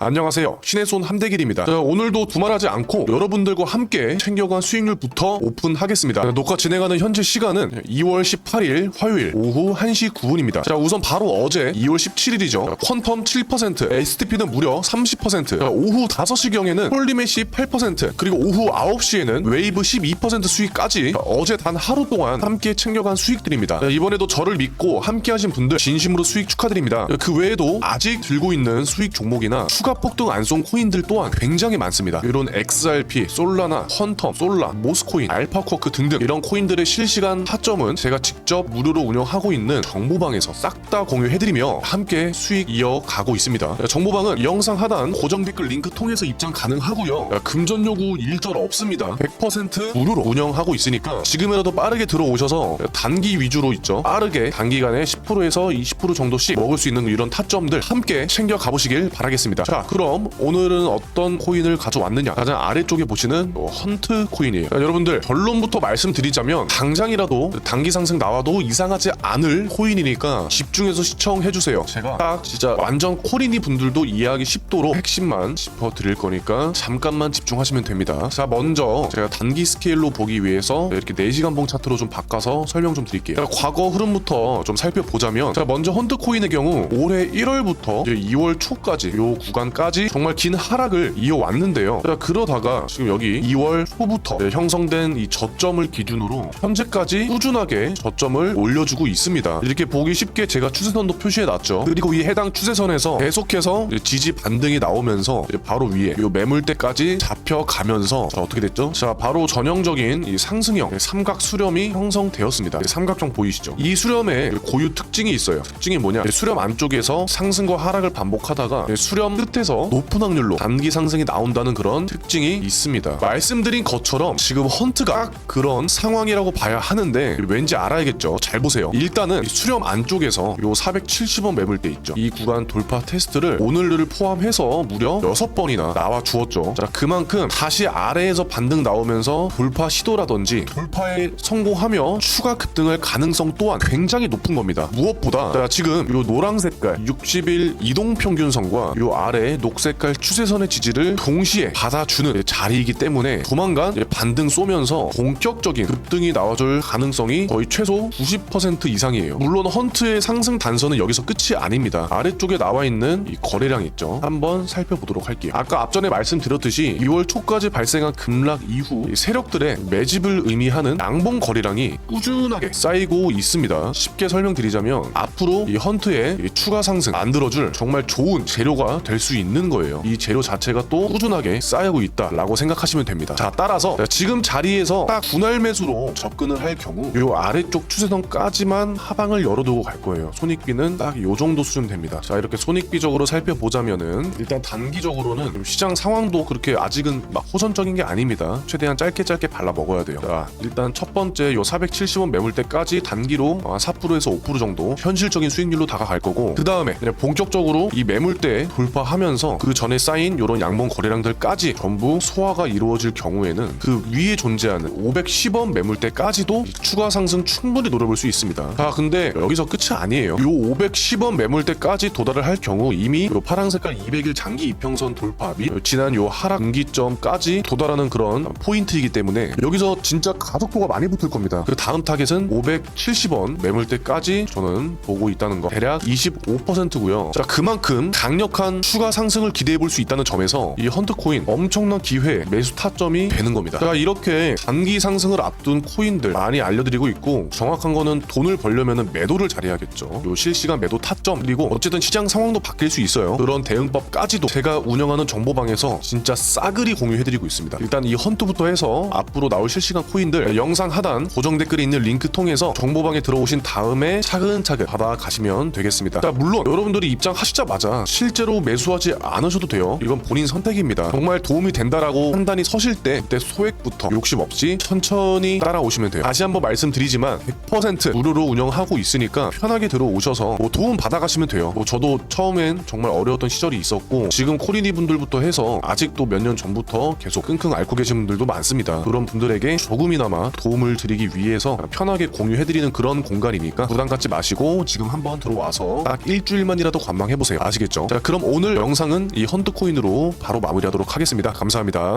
안녕하세요. 신의 손 함대길입니다. 자, 오늘도 두말하지 않고 여러분들과 함께 챙겨간 수익률부터 오픈하겠습니다. 자, 녹화 진행하는 현재 시간은 2월 18일 화요일 오후 1시 9분입니다. 자, 우선 바로 어제 2월 17일이죠. 퀀텀 7%, STP는 무려 30%, 자, 오후 5시경에는 홀리메시 8%, 그리고 오후 9시에는 웨이브 12% 수익까지 자, 어제 단 하루 동안 함께 챙겨간 수익들입니다. 자, 이번에도 저를 믿고 함께 하신 분들 진심으로 수익 축하드립니다. 자, 그 외에도 아직 들고 있는 수익 종목이나 추가 폭등 안송 코인들 또한 굉장히 많습니다. 이런 XRP, 솔라나, 퀀텀, 솔라, 모스코인, 알파쿼크 등등 이런 코인들의 실시간 타점은 제가 직접 무료로 운영하고 있는 정보방에서 싹 다 공유해드리며 함께 수익 이어가고 있습니다. 정보방은 이 영상 하단 고정 댓글 링크 통해서 입장 가능하고요. 금전 요구 일절 없습니다. 100% 무료로 운영하고 있으니까 지금이라도 빠르게 들어오셔서 단기 위주로 있죠. 빠르게 단기간에 10%에서 20% 정도씩 먹을 수 있는 이런 타점들 함께 챙겨 가보시길 바라겠습니다. 자, 그럼 오늘은 어떤 코인을 가져왔느냐? 가장 아래쪽에 보시는 요 헌트 코인이에요. 자, 여러분들 결론부터 말씀드리자면 당장이라도 단기 상승 나와도 이상하지 않을 코인이니까 집중해서 시청해 주세요. 제가 딱 진짜 완전 코리니 분들도 이해하기 쉽도록 핵심만 짚어 드릴 거니까 잠깐만 집중하시면 됩니다. 자, 먼저 제가 단기 스케일로 보기 위해서 이렇게 4시간 봉 차트로 좀 바꿔서 설명 좀 드릴게요. 자, 과거 흐름부터 좀 살펴보자면 자, 먼저 헌트 코인의 경우 올해 1월부터 2월 초까지 요 구간 까지 정말 긴 하락을 이어왔는데요. 자, 그러다가 지금 여기 2월 초부터 네, 형성된 이 저점을 기준으로 현재까지 꾸준하게 저점을 올려주고 있습니다. 이렇게 보기 쉽게 제가 추세선도 표시해 놨죠. 그리고 이 해당 추세선에서 계속해서 지지 반등이 나오면서 바로 위에 이 매물대까지 잡혀가면서 자, 어떻게 됐죠? 자 바로 전형적인 이 상승형 삼각 수렴이 형성되었습니다. 삼각형 보이시죠? 이 수렴의 고유 특징이 있어요. 특징이 뭐냐? 수렴 안쪽에서 상승과 하락을 반복하다가 수렴 끝에 서 높은 확률로 단기 상승이 나온다는 그런 특징이 있습니다. 말씀드린 것처럼 지금 헌트가 딱 그런 상황이라고 봐야 하는데 왠지 알아야겠죠. 잘 보세요. 일단은 이 수렴 안쪽에서 요 470원 매물대 있죠. 이 구간 돌파 테스트를 오늘을 포함해서 무려 6번이나 나와 주었죠. 자, 그만큼 다시 아래에서 반등 나오면서 돌파 시도라든지 돌파에 성공하며 추가 급등할 가능성 또한 굉장히 높은 겁니다. 무엇보다 자, 지금 요 노랑 색깔 60일 이동 평균선과 요 아래 녹색깔 추세선의 지지를 동시에 받아주는 자리이기 때문에 조만간 반등 쏘면서 본격적인 급등이 나와줄 가능성이 거의 최소 90% 이상이에요. 물론 헌트의 상승 단선은 여기서 끝이 아닙니다. 아래쪽에 나와 있는 이 거래량 있죠. 한번 살펴보도록 할게요. 아까 앞전에 말씀드렸듯이 2월 초까지 발생한 급락 이후 이 세력들의 매집을 의미하는 양봉 거래량이 꾸준하게 쌓이고 있습니다. 쉽게 설명드리자면 앞으로 이 헌트의 이 추가 상승 만들어줄 정말 좋은 재료가 될 수 있는 거예요. 이 재료 자체가 또 꾸준하게 쌓이고 있다라고 생각하시면 됩니다. 자 따라서 지금 자리에서 딱 분할 매수로 접근을 할 경우 이 아래쪽 추세선까지만 하방을 열어두고 갈 거예요. 손익비는 딱 이 정도 수준 됩니다. 자 이렇게 손익비적으로 살펴보자면은 일단 단기적으로는 좀 시장 상황도 그렇게 아직은 막 호전적인 게 아닙니다. 최대한 짧게 짧게 발라 먹어야 돼요. 자 일단 첫 번째 요 470원 매물대까지 단기로 4%에서 5% 정도 현실적인 수익률로 다가갈 거고 그 다음에 본격적으로 이 매물대 돌파하면서 그 전에 쌓인 요런 양봉 거래량들까지 전부 소화가 이루어질 경우에는 그 위에 존재하는 510원 매물대까지도 추가 상승 충분히 노려볼 수 있습니다. 자 근데 여기서 끝이 아니에요. 요 510원 매물대까지 도달을 할 경우 이미 요 파랑 색깔 200일 장기 이평선 돌파 및 지난 요 하락 분기점까지 도달하는 그런 포인트이기 때문에 여기서 진짜 가속도가 많이 붙을 겁니다. 그 다음 타겟은 570원 매물대까지 저는 보고 있다는 거 대략 25% 고요. 자 그만큼 강력한 추가 상승을 기대해 볼 수 있다는 점에서 이 헌트 코인 엄청난 기회 매수 타점이 되는 겁니다. 자 이렇게 단기 상승을 앞둔 코인들 많이 알려드리고 있고 정확한 거는 돈을 벌려면 매도를 잘해야겠죠. 요 실시간 매도 타점 그리고 어쨌든 시장 상황도 바뀔 수 있어요. 그런 대응법까지도 제가 운영하는 정보방에서 진짜 싸그리 공유해드리고 있습니다. 일단 이 헌트부터 해서 앞으로 나올 실시간 코인들 영상 하단 고정 댓글에 있는 링크 통해서 정보방에 들어오신 다음에 차근차근 받아가시면 되겠습니다. 자 물론 여러분들이 입장하시자마자 실제로 매수하지 않으셔도 돼요. 이건 본인 선택입니다. 정말 도움이 된다라고 판단이 서실 때 그때 소액부터 욕심 없이 천천히 따라오시면 돼요. 다시 한번 말씀드리지만 100% 무료로 운영하고 있으니까 편하게 들어오셔서 뭐 도움 받아가시면 돼요. 뭐 저도 처음엔 정말 어려웠던 시절이 있었고 지금 코리니 분들부터 해서 아직도 몇 년 전부터 계속 끙끙 앓고 계신 분들도 많습니다. 그런 분들에게 조금이나마 도움을 드리기 위해서 편하게 공유해드리는 그런 공간이니까 부담 갖지 마시고 지금 한번 들어와서 딱딱 일주일만이라도 관망해보세요. 아시겠죠? 자, 그럼 오늘 영상은 이 헌트코인으로 바로 마무리하도록 하겠습니다. 감사합니다.